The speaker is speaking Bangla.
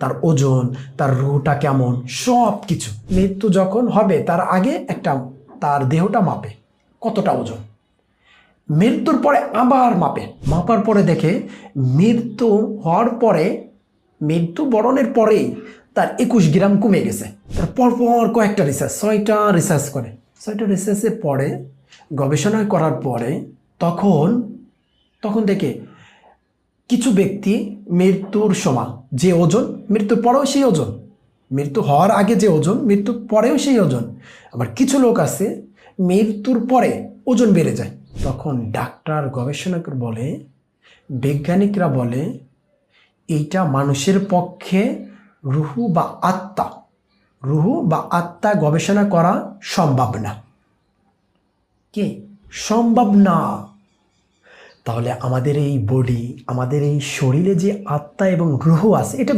তার ওজন, তার রুহটা কেমন সব কিছু মৃত্যু যখন হবে, তার আগে একটা তার দেহটা মাপে, কতটা ওজন। মৃত্যুর পরে আবার মাপে। মাপার পরে দেখে, মৃত্যু হওয়ার পরে, মৃত্যু বরণের পরেই তার একুশ গ্রাম কমে গেছে। তার পরপর কয়েকটা রিসার্চ ছয়টা রিসার্চ করে। ছয়টা রিসার্চের পরে, গবেষণা করার পরে, তখন তখন দেখে কিছু ব্যক্তি মৃত্যুর সময় যে ওজন, মৃত্যুর পরেও সেই ওজন। মৃত্যু হওয়ার আগে যে ওজন, মৃত্যুর পরেও সেই ওজন। আবার কিছু লোক আছে, মৃত্যুর পরে ওজন বেড়ে যায়। তখন ডাক্তার গবেষণা বলে, বৈজ্ঞানিকরা বলে, এইটা মানুষের পক্ষে রুহু বা আত্মা। রুহু বা আত্মা গবেষণা করা সম্ভব না। কি? সম্ভব না। তাহলে আমাদের এই বডি আমাদের এই শরীরে যে আত্মা এবং গ্রহ আছে এটা